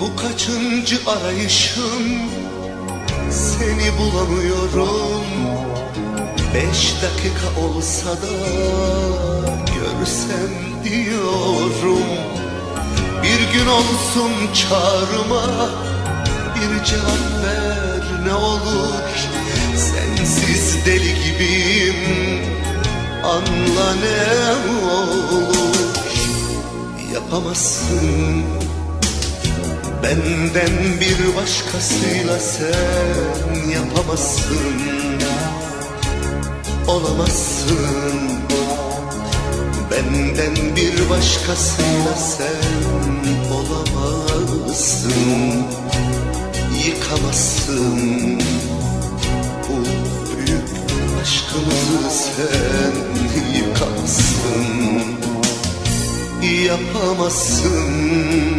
Bu kaçıncı arayışım? Seni bulamıyorum. Beş dakika olsa da Görsem diyorum. Bir gün olsun çağrıma Bir cevap ver ne olur. Sensiz deli gibiyim Anla ne olur. Yapamazsın Benden bir başkasıyla sen yapamazsın. Olamazsın. Benden bir başkasıyla sen olamazsın. Yıkamazsın. Bu büyük aşkımızı sen yıkamazsın. Yapamazsın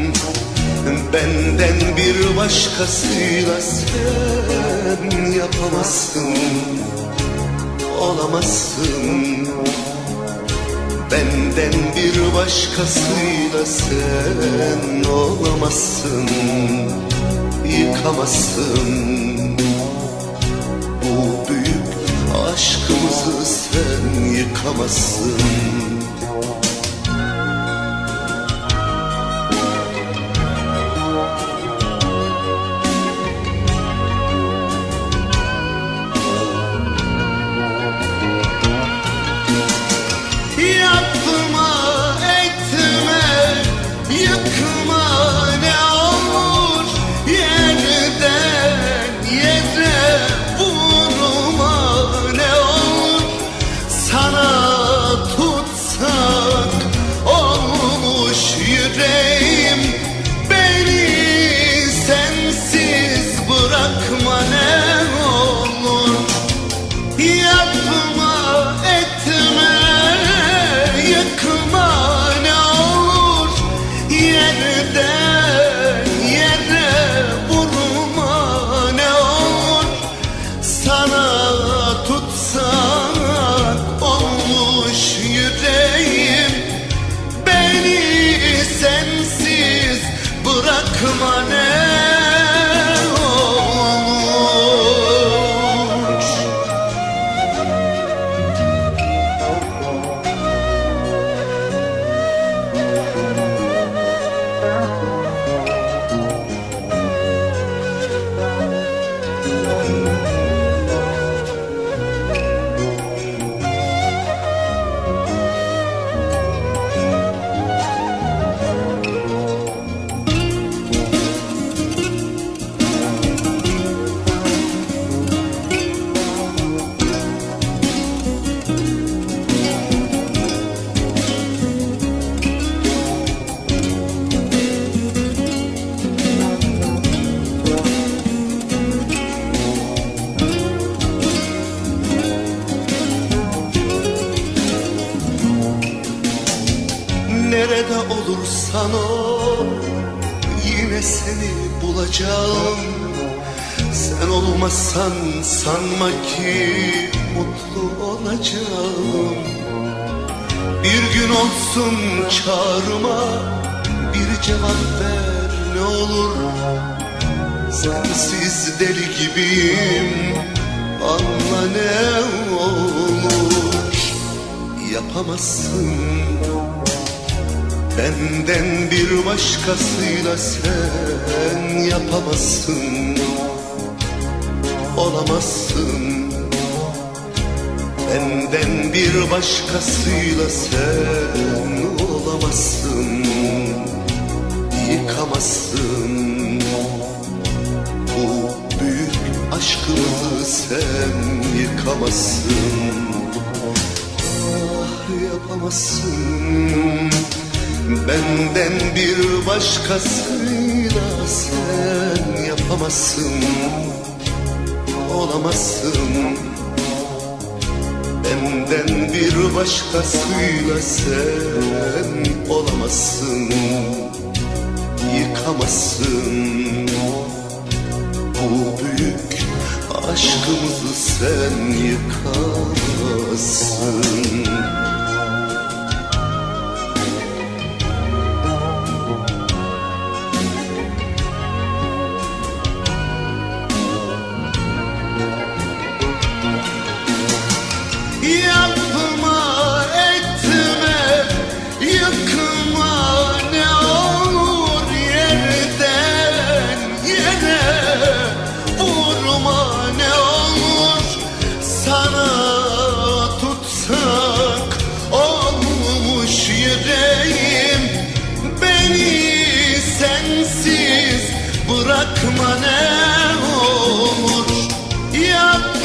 Benden bir başkasıyla sen yapamazsın Olamazsın. Benden bir başkasıyla sen olamazsın Yıkamazsın. Bu büyük aşkımızı sen yıkamazsın É the olursan ol Yine seni bulacağım. Sen olmazsan sanma ki Mutlu olacağım. Bir gün olsun çağrıma Bir cevap ver ne olur. Sensiz deli gibiyim Anla ne olur. Yapamazsın Benden bir başkasıyla sen yapamazsın. Olamazsın. Benden bir başkasıyla sen olamazsın. Yıkamazsın. Bu büyük aşkımızı sen yıkamazsın. Yapamazsın Benden bir başkasıyla sen yapamazsın Olamazsın. Benden bir başkasıyla sen olamazsın Yıkamazsın. Bu büyük aşkımızı sen yıkamazsın Yakma ne olur. Yakma